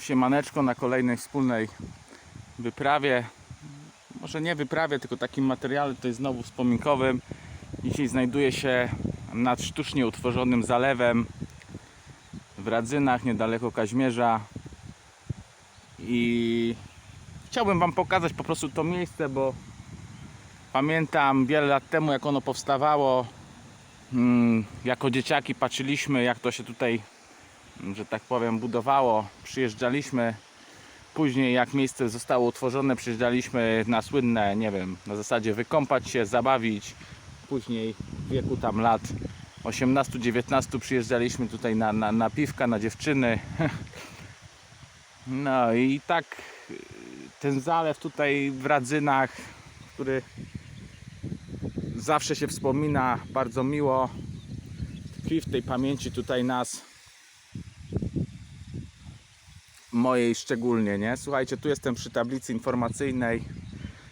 Siemaneczko na kolejnej wspólnej wyprawie. Może nie wyprawie, tylko takim materiale tutaj znowu wspominkowym. Dzisiaj znajduję się nad sztucznie utworzonym zalewem w Radzynach, niedaleko Kaźmierza. I chciałbym Wam pokazać po prostu to miejsce, bo pamiętam wiele lat temu, jak ono powstawało. Mm, Jako dzieciaki patrzyliśmy, jak to się tutaj że tak powiem, budowało. Przyjeżdżaliśmy. Później, jak miejsce zostało utworzone, przyjeżdżaliśmy na słynne, nie wiem, na zasadzie wykąpać się, zabawić. Później w wieku tam lat 18-19 przyjeżdżaliśmy tutaj na, na, na piwka, na dziewczyny. No i tak ten zalew tutaj w Radzynach, który zawsze się wspomina bardzo miło, tkwi w tej pamięci tutaj nas mojej szczególnie, nie? Słuchajcie, tu jestem przy tablicy informacyjnej.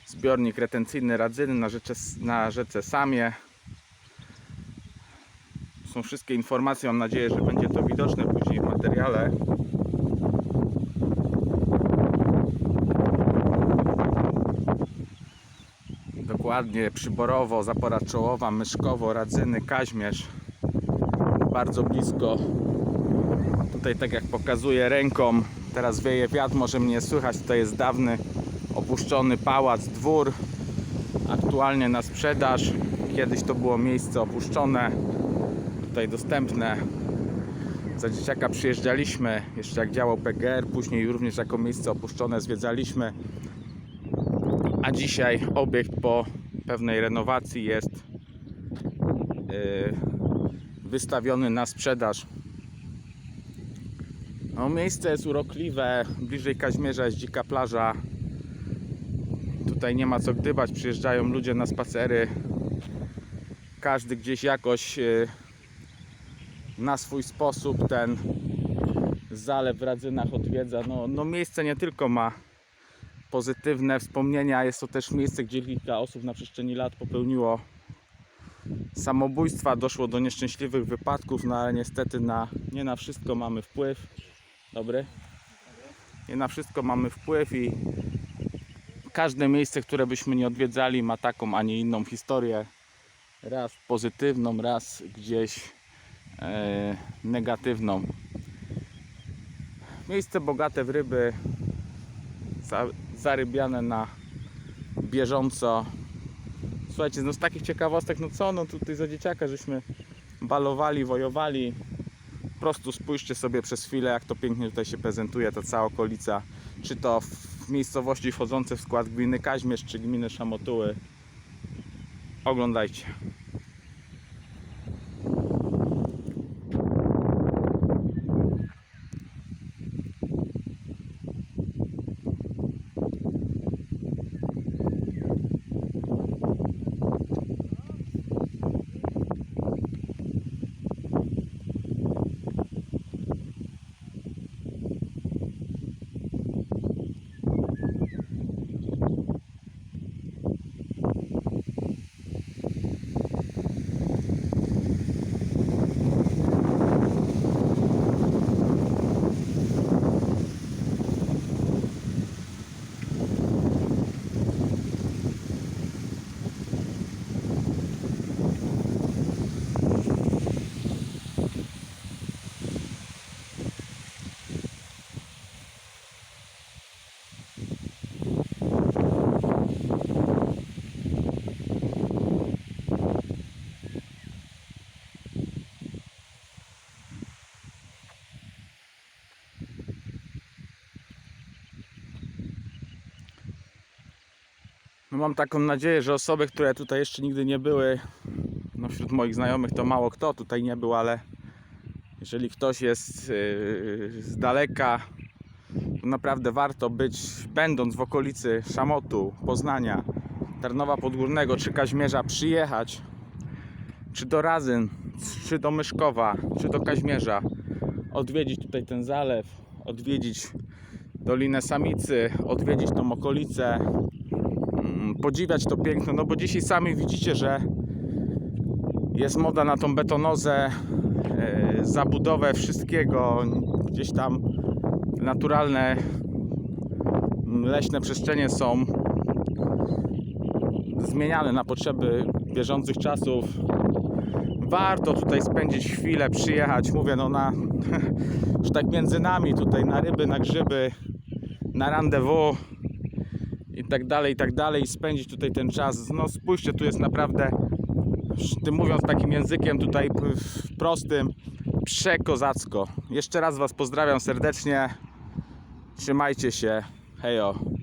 Zbiornik retencyjny Radzyny na rzece, na rzece Samie. Są wszystkie informacje, mam nadzieję, że będzie to widoczne później w materiale. Dokładnie, Przyborowo, Zapora Czołowa, Myszkowo, Radzyny, Kaźmierz. Bardzo blisko Tutaj tak jak pokazuję ręką, teraz wieje wiatr, może mnie słychać. Tutaj jest dawny opuszczony pałac, dwór. Aktualnie na sprzedaż. Kiedyś to było miejsce opuszczone, tutaj dostępne. Za dzieciaka przyjeżdżaliśmy, jeszcze jak działał PGR, później również jako miejsce opuszczone zwiedzaliśmy. A dzisiaj obiekt po pewnej renowacji jest yy, wystawiony na sprzedaż. No, miejsce jest urokliwe, bliżej Kaźmierza jest dzika plaża. Tutaj nie ma co gdybać, przyjeżdżają ludzie na spacery. Każdy gdzieś jakoś y, na swój sposób ten zalew w Radzynach odwiedza. No, no miejsce nie tylko ma pozytywne wspomnienia, jest to też miejsce, gdzie kilka osób na przestrzeni lat popełniło samobójstwa, doszło do nieszczęśliwych wypadków, no ale niestety na, nie na wszystko mamy wpływ. Dobry. Nie na wszystko mamy wpływ i każde miejsce, które byśmy nie odwiedzali, ma taką, a nie inną historię. Raz pozytywną, raz gdzieś e, negatywną. Miejsce bogate w ryby, za, zarybiane na bieżąco. Słuchajcie, no z takich ciekawostek, no co, no tutaj za dzieciaka żeśmy balowali, wojowali, po prostu spójrzcie sobie przez chwilę, jak to pięknie tutaj się prezentuje ta cała okolica. Czy to w miejscowości wchodzące w skład gminy Kaźmierz, czy gminy Szamotuły. Oglądajcie. Mam taką nadzieję, że osoby, które tutaj jeszcze nigdy nie były, no wśród moich znajomych to mało kto tutaj nie był, ale jeżeli ktoś jest yy, z daleka, to naprawdę warto być, będąc w okolicy Szamotu, Poznania, Tarnowa Podgórnego czy Kaźmierza, przyjechać czy do Razyn, czy do Myszkowa, czy do Kaźmierza, odwiedzić tutaj ten zalew, odwiedzić Dolinę Samicy, odwiedzić tą okolicę, podziwiać to piękno, no bo dzisiaj sami widzicie, że jest moda na tą betonozę, e, zabudowę wszystkiego, gdzieś tam naturalne leśne przestrzenie są zmieniane na potrzeby bieżących czasów. Warto tutaj spędzić chwilę, przyjechać, mówię, no na, że tak między nami tutaj, na ryby, na grzyby, na rendezvous i tak dalej, i tak dalej, i spędzić tutaj ten czas. No spójrzcie, tu jest naprawdę, tym mówiąc takim językiem tutaj prostym, przekozacko. Jeszcze raz Was pozdrawiam serdecznie. Trzymajcie się. Hejo.